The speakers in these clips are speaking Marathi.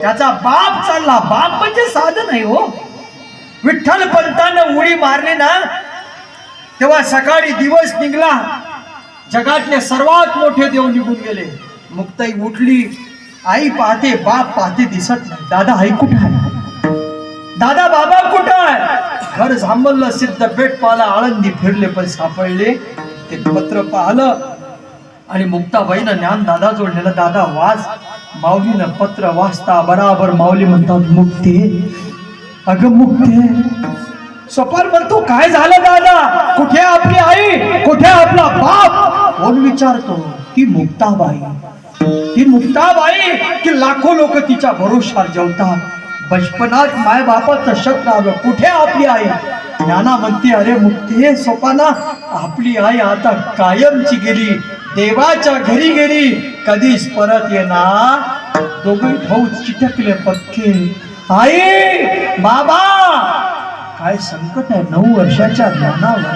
त्याचा बाप चालला. बाप म्हणजे साधन आहे हो. विठ्ठल पंतानं उडी मारली ना तेव्हा सकाळी दिवस निघला. जगातले सर्वात मोठे देव निघून गेले. मुक्ताई उठली. आई पाहते बाप पाहते दिसत नाही. दादा आई कुठे आहे? दादा बाबा कुठं आहे? घर झांबललं सिद्ध पेट पाला आळंदी फिरले पण सापडले. ते पत्र पाहिलं. आणि मुक्ताबाईनं ज्ञान दादा जोडलेलं दादा वाज माऊलीनं पत्र वाचता बराबर माऊली म्हणतात मुक्ती अगं मुक्ती. स्वपाल म्हणतो काय झालं दादा? कुठे आपली आई? कुठे आपला बाप? कोण विचारतो ती मुक्ताबाई. ती मुक्ताबाई की लाखो लोक तिच्या भरोशावर जेवतात. बचपनात माय बापाचं शक आलं कुठे आपली आई? ज्ञाना म्हणते अरे मुक्ती हे सोपाना आपली आई आता कायमची गेली. देवाच्या घरी गेली. कधीच परत येणार. दोघे भाऊ चिटकले पक्के. आई बाबा! काय संकट आहे नऊ वर्षाच्या ज्ञानावर.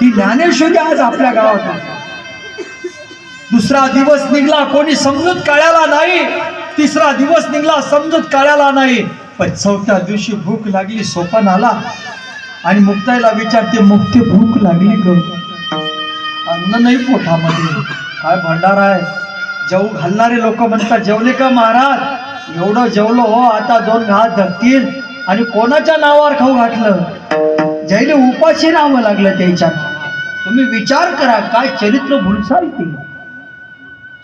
ती ज्ञानेश्वरी आज आपल्या गावात दुसरा दिवस निघला कोणी समजूत काढायला नाही. तिसरा दिवस निघला समजूत काढायला नाही. पण चौथ्या दिवशी भूक लागली सोपन आला. आणि मुक्ताईला विचारते मुक्ती भूक लागली ग अन्न नाही पोटामध्ये. काय भंडार आहे? जेवू घालणारे लोक म्हणतात जेवले का महाराज? एवढं जेवलो हो आता दोन घात धरतील. आणि कोणाच्या नावावर खाऊ घातलं? जैले उपाशी नावं लागलं त्याच्या तुम्ही विचार करा काय चरित्र भुलसाल ते?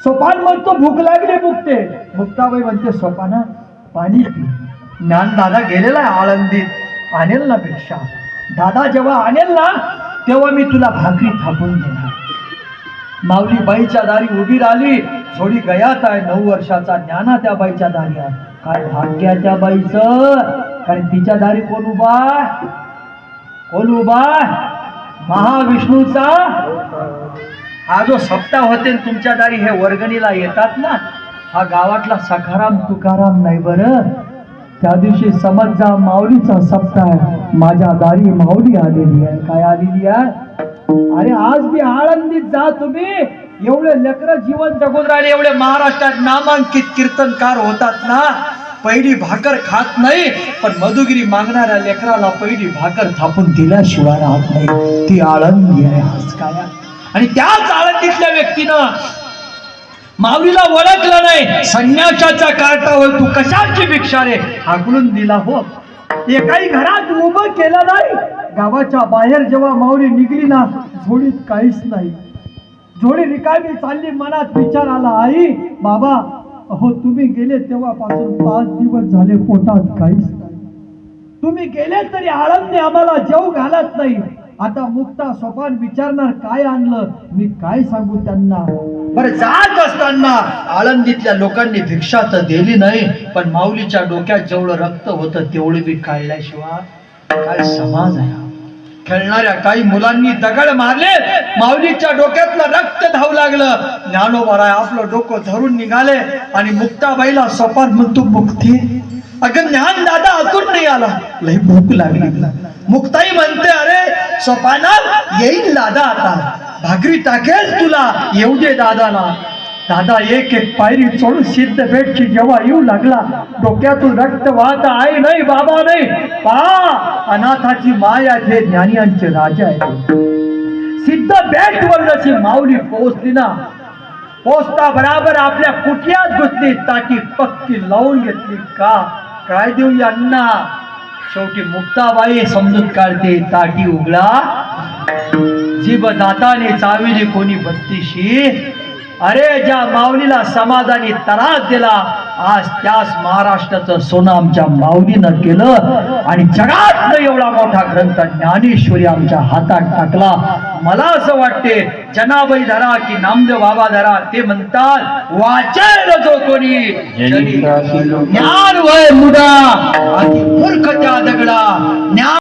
सोपान म्हणतो भूक लागली भुकते मुक्ताबाई म्हणते सोपाना पाणी पी. ज्ञान दादा गेलेला आहे आळंदीत आणेल ना पेक्षा दादा जेव्हा आणेल ना तेव्हा मी तुला भाकरी थापून देणार. माऊली बाईच्या दारी उभी राहिली थोडी गयात आहे. नऊ वर्षाचा ज्ञाना त्या बाईच्या दारी आहे काय भाग्य त्या बाईच? कारण तिच्या दारी कोण उभा कोण उभा महाविष्णूचा? हा जो सप्ताह होते तुमच्या दारी हे वर्गणीला येतात ना? हा गावातला सखाराम तुकाराम नाही बरं? त्या दिवशी समज जा माऊलीचा सप्ताह आहे. माझ्या दारी माऊली आलेली आहे. काय आलेली आहे? अरे आज मी आळंदीत जा तुम्ही. एवढे लेकर जीवन जगून राहिले एवढे महाराष्ट्रात नामांकित कीर्तनकार होतात ना? पहिली भाकर खात नाही पण मधुगिरी मागणाऱ्या लेकराला पहिली भाकर थापून दिल्याशिवाय राहत नाही. ती आळंदी आहे आज काय आणि त्याच आळंदीतल्या व्यक्तीनं माऊलीला ओळखलं नाही. संन्यासाच्या कार्टावर तू कशाची भिक्षा रे? हाकलून दिला हो. एकाही घरात उभं केलं नाही. गावाच्या बाहेर जेव्हा माऊली निघली ना झोडीत काहीच नाही. जोडी रिकामी चालली मनात विचार आला आई बाबा अहो तुम्ही गेले तेव्हापासून पाच दिवस झाले पोटात काहीच तुम्ही गेले तरी आळंदी आम्हाला जेव घालत नाही. आता मुक्ता सोपान विचारणार काय आणलं मी काय सांगू त्यांना? बर जात असताना आळंदीतल्या लोकांनी भिक्षा तर दिली नाही पण माऊलीच्या डोक्यात जेवढं रक्त होतं तेवढं बी काढल्याशिवाय काय समाज आहे खेळणाऱ्या काही मुलांनी दगड मारले. माऊलीच्या डोक्यातलं रक्त धावू लागलं. ज्ञानोबाराय आपलं डोकं धरून निघाले आणि मुक्ताबाईला सोपान म्हणतो मुक्ती. अगं ज्ञान दादा अजून नाही आला. लई भूक लागली. मुक्ताई म्हणते अरे सोपाना येईल दादा आता. भाकरी टाकेल तुला येऊ दे दादाला. दादा एक एक पायरी चढून सिद्ध बेटची जेव्हा येऊ लागला डोक्यातून रक्त वाहत आई नाही बाबा नाही पा. अनाथाची माया जे ज्ञानियांचे राजा आहे सिद्ध बेट वर जशी माऊली पोहोचली ना पोचता बराबर आपल्या कुठल्याच घुसली ताटी पक्की लावून घेतली का? काय देऊ यांना? शेवटी मुक्ताबाई समजून काढते ताटी उघडा. जीभ दाताने चाविली कोणी बत्तीशी? अरे ज्या माऊलीला समाधानी त्रास दिला आज त्याच महाराष्ट्राचं सोनं आमच्या माऊलीनं केलं आणि जगात एवढा मोठा ग्रंथ ज्ञानेश्वरी आमच्या हातात टाकला. मला असं वाटते जनाबाई धरा की नामदेव बाबा धरा ते म्हणतात वाचेल जो कोणी. ज्ञान वय मुडा आधी मूर्ख त्या दगडा ज्ञान